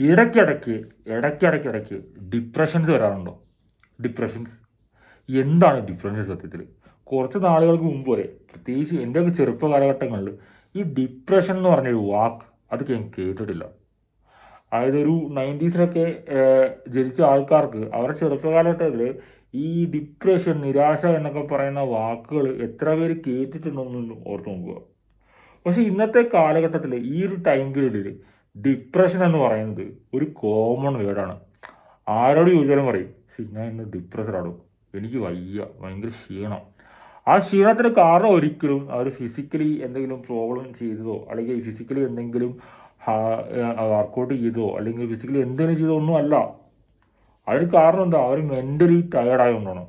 ഇടയ്ക്കിടയ്ക്ക് ഇടയ്ക്കിടയ്ക്ക് ഇടയ്ക്ക് ഡിപ്രഷൻസ് വരാറുണ്ടോ. ഡിപ്രഷൻസ് എന്താണ് ഡിപ്രഷൻ സത്യത്തിൽ കുറച്ച് നാളുകൾക്ക് മുമ്പ് വരെ പ്രത്യേകിച്ച് എന്റെയൊക്കെ ചെറുപ്പ കാലഘട്ടങ്ങളിൽ ഈ ഡിപ്രഷൻ എന്ന് പറഞ്ഞൊരു വാക്ക് അത് ഞാൻ കേട്ടിട്ടില്ല. അതായത് ഒരു നയന്റീസിലൊക്കെ ജനിച്ച ആൾക്കാർക്ക് അവരുടെ ചെറുപ്പകാലഘട്ടത്തിൽ ഈ ഡിപ്രഷൻ നിരാശ എന്നൊക്കെ പറയുന്ന വാക്കുകൾ എത്ര പേര് കേട്ടിട്ടുണ്ടെന്ന് ഓർത്ത് നോക്കുക. പക്ഷേ ഇന്നത്തെ കാലഘട്ടത്തിൽ ഈ ഒരു ടൈം പീരീഡിൽ ഡിപ്രഷൻ എന്ന് പറയുന്നത് ഒരു കോമൺ വേർഡാണ് ആരോട് ചോദിച്ചാലും പറയും "ശ്ശി, ഞാൻ ഇന്ന് ഡിപ്രഷനാടും എനിക്ക് വയ്യ ഭയങ്കര ക്ഷീണം. ആ ക്ഷീണത്തിന് കാരണം ഒരിക്കലും അവർ ഫിസിക്കലി എന്തെങ്കിലും പ്രോബ്ലം ചെയ്തതോ അല്ലെങ്കിൽ ഫിസിക്കലി എന്തെങ്കിലും വർക്കൗട്ട് ചെയ്തോ അല്ലെങ്കിൽ ഫിസിക്കലി എന്തെങ്കിലും ചെയ്തോ ഒന്നും അല്ല. അതിന് കാരണം എന്താ? അവർ മെന്റലി ടയർഡായതുകൊണ്ടാണ്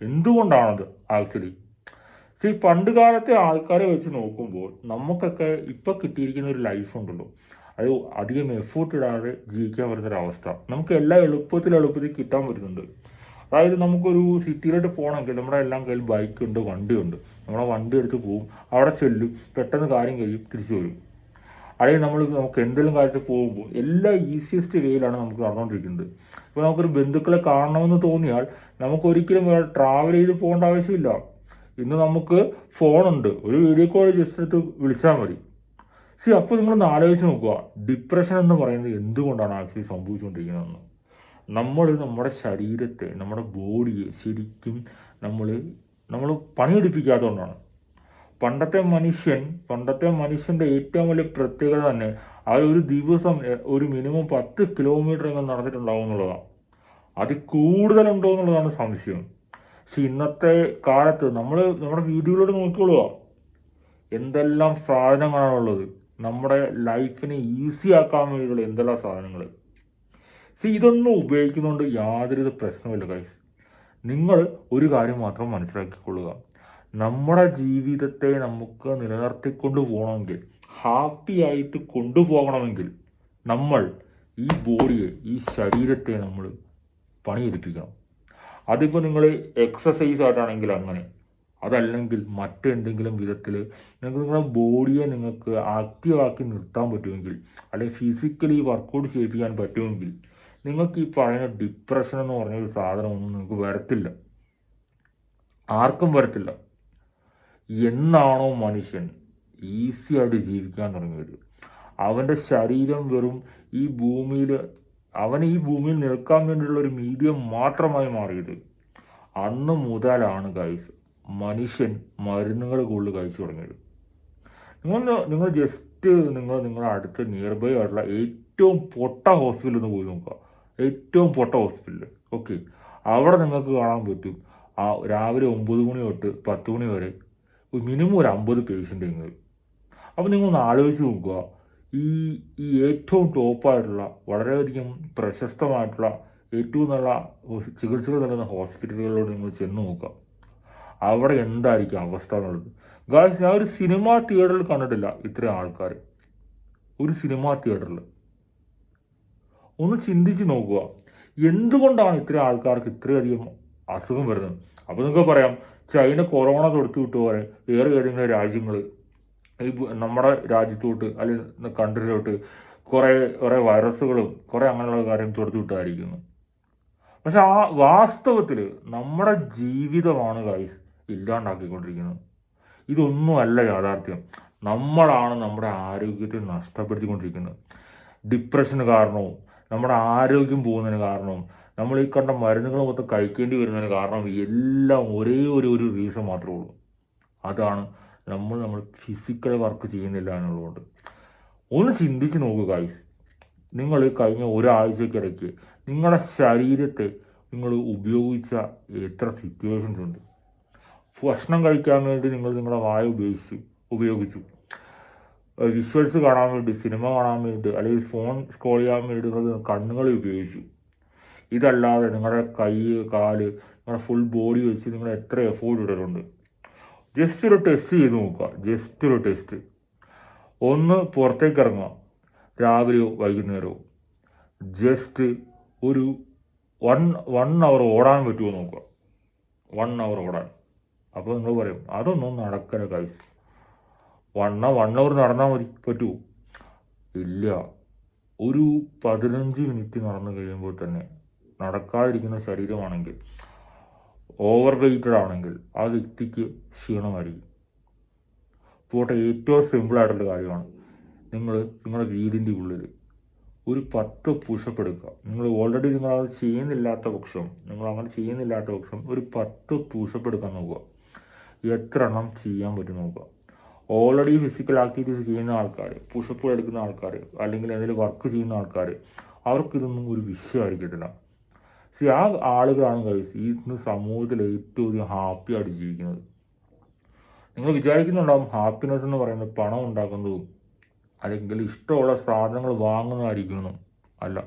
എന്തുകൊണ്ടാണത് ആക്ച്വലി ഈ പണ്ട് കാലത്തെ ആൾക്കാരെ വെച്ച് നോക്കുമ്പോൾ നമുക്കൊക്കെ ഇപ്പം കിട്ടിയിരിക്കുന്ന ഒരു ലൈഫ് ഉണ്ടല്ലോ. അത് അധികം എഫേർട്ട് ഇടാതെ ജീവിക്കാൻ പറ്റുന്നൊരവസ്ഥ നമുക്ക് എല്ലാം എളുപ്പത്തിൽ എളുപ്പത്തിൽ കിട്ടാൻ പറ്റുന്നുണ്ട്. അതായത് നമുക്കൊരു സിറ്റിയിലോട്ട് പോകണമെങ്കിൽ നമ്മുടെ എല്ലാം കയ്യിൽ ബൈക്കുണ്ട് വണ്ടിയുണ്ട് നമ്മളെ വണ്ടി എടുത്ത് പോകും അവിടെ ചെല്ലും. പെട്ടെന്ന് കാര്യം കഴിയും തിരിച്ചു വരും. അല്ലെങ്കിൽ നമ്മൾ നമുക്ക് എന്തെങ്കിലും കാര്യത്തിൽ പോകുമ്പോൾ എല്ലാ ഈസിയസ്റ്റ് വേയിലാണ് നമുക്ക് നടന്നുകൊണ്ടിരിക്കുന്നത്. ഇപ്പോൾ നമുക്കൊരു ബന്ധുക്കളെ കാണണമെന്ന് തോന്നിയാൽ നമുക്ക് ഒരിക്കലും ട്രാവൽ ചെയ്ത് പോകേണ്ട ആവശ്യമില്ല. ഇന്ന് നമുക്ക് ഫോണുണ്ട് ഒരു വീഡിയോ കോൾ ജസ്റ്റ് എടുത്ത് വിളിച്ചാൽ മതി. സി അപ്പോൾ നിങ്ങളൊന്ന് ആലോചിച്ച് നോക്കുക. ഡിപ്രഷൻ എന്ന് പറയുന്നത് എന്തുകൊണ്ടാണ് ആക്ച്വലി സംഭവിച്ചുകൊണ്ടിരിക്കുന്നതെന്ന്? നമ്മൾ നമ്മുടെ ശരീരത്തെ നമ്മുടെ ബോഡിയെ ശരിക്കും നമ്മൾ നമ്മൾ പണിയെടുപ്പിക്കാത്തതുകൊണ്ടാണ്. പണ്ടത്തെ മനുഷ്യൻ പണ്ടത്തെ മനുഷ്യന്റെ ഏറ്റവും വലിയ പ്രത്യേകത തന്നെ അവർ ഒരു ദിവസം ഒരു മിനിമം പത്ത് കിലോമീറ്റർ എങ്കിലും നടന്നിട്ടുണ്ടാവും എന്നുള്ളതാണ്. അതിൽ കൂടുതലുണ്ടോ എന്നുള്ളതാണ് സംശയം. പക്ഷെ ഇന്നത്തെ കാലത്ത് നമ്മൾ നമ്മുടെ വീടുകളോട് നോക്കിക്കൊള്ളുക. എന്തെല്ലാം സാധനങ്ങളാണുള്ളത്? നമ്മുടെ ലൈഫിനെ ഈസി ആക്കാൻ വേണ്ടിയുള്ള എന്തെല്ലാം സാധനങ്ങൾ സി ഇതൊന്നും ഉപയോഗിക്കുന്നതുകൊണ്ട് യാതൊരു പ്രശ്നമില്ല ഗൈസ് നിങ്ങൾ ഒരു കാര്യം മാത്രം മനസ്സിലാക്കിക്കൊള്ളുക. നമ്മുടെ ജീവിതത്തെ നമുക്ക് നിലനിർത്തിക്കൊണ്ട് പോകണമെങ്കിൽ ഹാപ്പി ആയിട്ട് കൊണ്ടുപോകണമെങ്കിൽ നമ്മൾ ഈ ബോഡിയെ ഈ ശരീരത്തെ നമ്മൾ പണിയെടുപ്പിക്കണം. അതിപ്പോൾ നിങ്ങൾ എക്സസൈസ് ആയിട്ടാണെങ്കിൽ അങ്ങനെ അതല്ലെങ്കിൽ മറ്റെന്തെങ്കിലും വിധത്തിൽ നിങ്ങൾക്ക് നിങ്ങളുടെ ബോഡിയെ നിങ്ങൾക്ക് ആക്റ്റീവാക്കി നിർത്താൻ പറ്റുമെങ്കിൽ അല്ലെങ്കിൽ ഫിസിക്കലി വർക്കൗട്ട് ചെയ്യിപ്പിക്കാൻ പറ്റുമെങ്കിൽ നിങ്ങൾക്ക് ഈ പറയുന്ന ഡിപ്രഷൻ എന്ന് പറഞ്ഞ ഒരു സാധനമൊന്നും നിങ്ങൾക്ക് വരത്തില്ല. ആർക്കും വരത്തില്ല. എന്നാണോ മനുഷ്യൻ ഈസി ആയിട്ട് ജീവിക്കാൻ തുടങ്ങിയത്? അവന്റെ ശരീരം വെറും ഈ ഭൂമിയിൽ അവൻ ഈ ഭൂമിയിൽ നിൽക്കാൻ വേണ്ടിയുള്ള ഒരു മീഡിയം മാത്രമായി മാറിയത്. അന്ന് മുതലാണ് ഗൈസ് മനുഷ്യൻ മരുന്നുകൾ കൂടുതൽ കഴിച്ചു തുടങ്ങിയത്. നിങ്ങൾ നിങ്ങൾ ജസ്റ്റ് നിങ്ങൾ നിങ്ങളുടെ അടുത്ത് നിയർ ബൈ ആയിട്ടുള്ള ഏറ്റവും പൊട്ട ഹോസ്പിറ്റലിൽ ഒന്ന് പോയി നോക്കുക. ഏറ്റവും പൊട്ട ഹോസ്പിറ്റൽ ഓക്കെ അവിടെ നിങ്ങൾക്ക് കാണാൻ പറ്റും. ആ രാവിലെ ഒമ്പത് മണി തൊട്ട് പത്ത് മണി വരെ മിനിമം ഒരു അമ്പത് പേഷ്യന്റ് നിങ്ങൾ അപ്പോൾ നിങ്ങളൊന്ന് ആലോചിച്ച് നോക്കുക. ഈ ഈ ഏറ്റവും ടോപ്പായിട്ടുള്ള വളരെയധികം പ്രശസ്തമായിട്ടുള്ള ഏറ്റവും നല്ല ചികിത്സകൾ നൽകുന്ന ഹോസ്പിറ്റലുകളിലൂടെ നിങ്ങൾ ചെന്ന് നോക്കുക. അവിടെ എന്തായിരിക്കും അവസ്ഥ എന്നുള്ളത്. ഗായ്സ് ഞാൻ ഒരു സിനിമാ തിയേറ്ററിൽ കണ്ടിട്ടില്ല ഇത്രയും ആൾക്കാർ ഒരു സിനിമാ തിയേറ്ററിൽ ഒന്ന് ചിന്തിച്ച് നോക്കുക. എന്തുകൊണ്ടാണ് ഇത്രയും ആൾക്കാർക്ക് ഇത്രയധികം അസുഖം വരുന്നത്? അപ്പോൾ നിങ്ങൾക്ക് പറയാം ചൈന കൊറോണ തൊടുത്തു വിട്ട പോലെ വേറെ ഏതെങ്കിലും രാജ്യങ്ങൾ ഈ നമ്മുടെ രാജ്യത്തോട്ട് അല്ലെങ്കിൽ കൺട്രിയിലോട്ട് കുറേ കുറേ വൈറസുകളും കുറേ അങ്ങനെയുള്ള കാര്യം തൊടുത്തു വിട്ടായിരിക്കുന്നു. പക്ഷെ ആ വാസ്തവത്തിൽ നമ്മുടെ ജീവിതമാണ് ഗൈസ് ഇല്ലാണ്ടാക്കിക്കൊണ്ടിരിക്കുന്നത് ഇതൊന്നുമല്ല യാഥാർത്ഥ്യം. നമ്മളാണ് നമ്മുടെ ആരോഗ്യത്തെ നഷ്ടപ്പെടുത്തിക്കൊണ്ടിരിക്കുന്നത്. ഡിപ്രഷന് കാരണവും നമ്മുടെ ആരോഗ്യം പോകുന്നതിന് കാരണവും നമ്മൾ ഈ കണ്ട മരുന്നുകൾ മൊത്തം കഴിക്കേണ്ടി വരുന്നതിന് കാരണം എല്ലാം ഒരേ ഒരു ഒരു റീസൺ മാത്രമേ ഉള്ളൂ. അതാണ് നമ്മൾ നമ്മൾ ഫിസിക്കൽ വർക്ക് ചെയ്യുന്നില്ല എന്നുള്ളതുകൊണ്ട്. ഒന്ന് ചിന്തിച്ച് നോക്കുക ഗൈസ് നിങ്ങൾ കഴിഞ്ഞ ഒരാഴ്ചക്കിടയ്ക്ക് നിങ്ങളുടെ ശരീരത്തെ നിങ്ങൾ ഉപയോഗിച്ച എത്ര സിറ്റുവേഷൻസ് ഉണ്ട്? ഭക്ഷണം കഴിക്കാൻ വേണ്ടി നിങ്ങൾ നിങ്ങളുടെ വായ ഉപയോഗിച്ചു ഉപയോഗിച്ചു. വിഷ്വൽസ് കാണാൻ വേണ്ടി സിനിമ കാണാൻ വേണ്ടി അല്ലെങ്കിൽ ഫോൺ സ്ക്രോൾ ചെയ്യാൻ വേണ്ടി നിങ്ങൾ കണ്ണുകളെ ഉപയോഗിച്ചു. ഇതല്ലാതെ നിങ്ങളുടെ കൈ കാൽ നിങ്ങളുടെ ഫുൾ ബോഡി വെച്ച് നിങ്ങൾ എത്ര എഫോർഡ് ഇടലുണ്ട് ജസ്റ്റ് ഒരു ടെസ്റ്റ് ചെയ്ത് നോക്കുക. ജസ്റ്റ് ഒരു ടെസ്റ്റ് ഒന്ന് പുറത്തേക്ക് ഇറങ്ങുക. രാവിലെയോ വൈകുന്നേരമോ. ജസ്റ്റ് ഒരു വൺ വൺ അവർ ഓടാൻ പറ്റുമോ നോക്കുക. വൺ അവർ ഓടാൻ. അപ്പോൾ നിങ്ങൾ പറയും അതൊന്നും നടക്കല കൈസ് വണ്ണ വൺ അവർ നടന്നാൽ മതി പറ്റുമോ ഇല്ല. ഒരു പതിനഞ്ച് മിനിറ്റ് നടന്നു കഴിയുമ്പോൾ തന്നെ നടക്കാതിരിക്കുന്ന ശരീരമാണെങ്കിൽ ഓവർ വെയ്റ്റഡ് ആണെങ്കിൽ ആ വ്യക്തിക്ക് ക്ഷീണമായിരിക്കും. പോട്ടെ ഏറ്റവും സിമ്പിൾ ആയിട്ടുള്ള കാര്യമാണ്. നിങ്ങൾ നിങ്ങളുടെ വീടിന്റെ ഉള്ളിൽ ഒരു പത്ത് പുഷപ്പ് എടുക്കുക. നിങ്ങൾ ഓൾറെഡി നിങ്ങൾ ചെയ്യുന്നില്ലാത്ത പക്ഷം നിങ്ങൾ അങ്ങനെ ചെയ്യുന്നില്ലാത്ത പക്ഷം ഒരു പത്ത് പുഷപ്പ് എടുക്കാൻ നോക്കുക. എത്ര എണ്ണം ചെയ്യാൻ പറ്റും നോക്കുക. ഓൾറെഡി ഫിസിക്കൽ ആക്ടിവിറ്റീസ് ചെയ്യുന്ന ആൾക്കാർ പുഷപ്പുകൾ എടുക്കുന്ന ആൾക്കാർ അല്ലെങ്കിൽ എന്തെങ്കിലും വർക്ക് ചെയ്യുന്ന ആൾക്കാർ അവർക്കിതൊന്നും ഒരു വിഷയമായിരിക്കത്തില്ല. സി ആ ആളുകളാണ് കഴിച്ച് ഇന്ന് സമൂഹത്തിൽ ഏറ്റവും അധികം ഹാപ്പി ആയിട്ട് ജീവിക്കുന്നത്. നിങ്ങൾ വിചാരിക്കുന്നുണ്ടാവും ഹാപ്പിനെസ് എന്ന് പറയുന്നത് പണം ഉണ്ടാക്കുന്നതും അല്ലെങ്കിൽ ഇഷ്ടമുള്ള സാധനങ്ങൾ വാങ്ങുന്നതായിരിക്കണം അല്ല.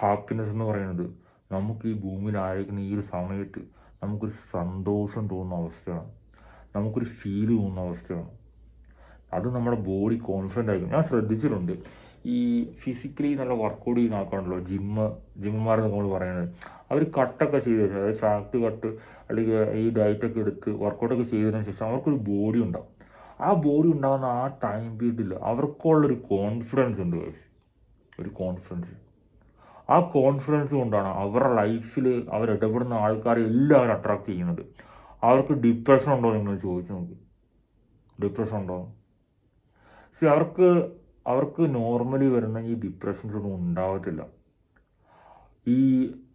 ഹാപ്പിനെസ് എന്ന് പറയുന്നത് നമുക്ക് ഈ ഭൂമിയിൽ ആയിരിക്കുന്ന ഈ ഒരു സമയത്ത് നമുക്കൊരു സന്തോഷം തോന്നുന്ന അവസ്ഥയാണ്. നമുക്കൊരു ഫീൽ തോന്നുന്ന അവസ്ഥയാണ്. അത് നമ്മുടെ ബോഡി കോൺഫിഡന്റ് ആയിരിക്കും. ഞാൻ ശ്രദ്ധിച്ചിട്ടുണ്ട്. ഈ ഫിസിക്കലി നല്ല വർക്കൗട്ട് ചെയ്യുന്ന ആൾക്കാരുണ്ടല്ലോ ജിമ്മ് ജിമ്മന്മാർ നമ്മൾ പറയുന്നത് അവർ കട്ടൊക്കെ ചെയ്ത അതായത് ഫാക്ട് കട്ട് അല്ലെങ്കിൽ ഈ ഡയറ്റൊക്കെ എടുത്ത് വർക്കൗട്ടൊക്കെ ചെയ്തതിന് ശേഷം അവർക്കൊരു ബോഡി ഉണ്ടാവും. ആ ബോഡി ഉണ്ടാകുന്ന ആ ടൈം പീരീഡിൽ അവർക്കുള്ളൊരു കോൺഫിഡൻസ് ഉണ്ട് ഒരു കോൺഫിഡൻസ് ആ കോൺഫിഡൻസ് കൊണ്ടാണ് അവരുടെ ലൈഫിൽ അവരിടപെടുന്ന ആൾക്കാരെ എല്ലാവരും അട്രാക്ട് ചെയ്യുന്നത്. അവർക്ക് ഡിപ്രഷൻ ഉണ്ടോ നിങ്ങൾ ചോദിച്ചു നോക്കി. ഡിപ്രഷൻ ഉണ്ടോ? സി അവർക്ക് അവർക്ക് നോർമലി വരുന്ന ഈ ഡിപ്രഷൻസ് ഒന്നും ഉണ്ടാവത്തില്ല. ഈ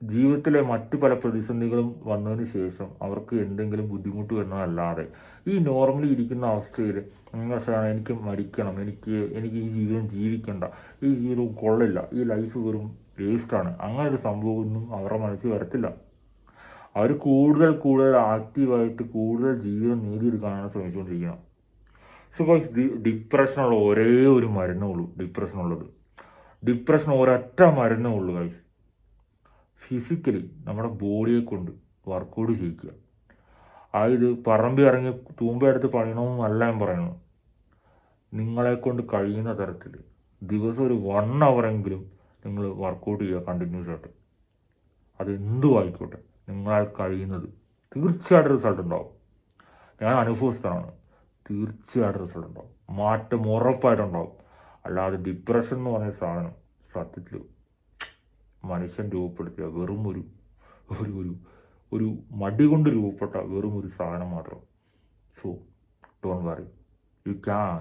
ജീവിതത്തിലെ മറ്റു പല പ്രതിസന്ധികളും വന്നതിന് ശേഷം അവർക്ക് എന്തെങ്കിലും ബുദ്ധിമുട്ട് വരുന്നതല്ലാതെ ഈ നോർമലി ഇരിക്കുന്ന അവസ്ഥയിൽ എനിക്ക് മരിക്കണം എനിക്ക് എനിക്ക് ഈ ജീവിതം ജീവിക്കണ്ട ഈ ജീവിതം കൊള്ളില്ല ഈ ലൈഫ് വെറും വേസ്റ്റാണ് അങ്ങനെ ഒരു സംഭവമൊന്നും അവരുടെ മനസ്സിൽ വരത്തില്ല. അവർ കൂടുതൽ കൂടുതൽ ആക്റ്റീവായിട്ട് കൂടുതൽ ജീവിതം നേടിയെടുക്കാനാണ് ശ്രമിച്ചുകൊണ്ടിരിക്കുന്നത്. സോ ഗൈസ് ഡിപ്രഷനുള്ള ഒരേ ഒരു മരുന്നേ ഉള്ളൂ ഡിപ്രഷനുള്ളത് ഡിപ്രഷൻ ഒരൊറ്റ മരുന്നേ ഉള്ളൂ ഗൈസ് ഫിസിക്കലി നമ്മുടെ ബോഡിയെ കൊണ്ട് വർക്കൗട്ട് ചെയ്യിക്കുക. അതായത് പറമ്പി ഇറങ്ങി തൂമ്പയെടുത്ത് പണിയണമെന്നല്ല ഞാൻ പറയണം നിങ്ങളെ കൊണ്ട് കഴിയുന്ന തരത്തിൽ ദിവസം ഒരു വൺ അവറെങ്കിലും നിങ്ങൾ വർക്കൗട്ട് ചെയ്യുക കണ്ടിന്യൂസ് ആയിട്ട്. അത് എന്തു ആയിക്കോട്ടെ. നിങ്ങളാൽ കഴിയുന്നത് തീർച്ചയായിട്ടും റിസൾട്ട് ഉണ്ടാവും. ഞാൻ അനുഭവസ്ഥനാണ് തീർച്ചയായിട്ടും റിസൾട്ട് ഉണ്ടാവും. മാറ്റം ഉറപ്പായിട്ടുണ്ടാവും അല്ലാതെ ഡിപ്രഷൻ എന്ന് പറഞ്ഞ സാധനം സത്യത്തിൽ മനുഷ്യൻ രൂപപ്പെടുത്തിയ വെറും ഒരു ഒരു ഒരു ഒരു മടി കൊണ്ട് രൂപപ്പെട്ട വെറും ഒരു സാധനം മാത്രം. So don't worry you can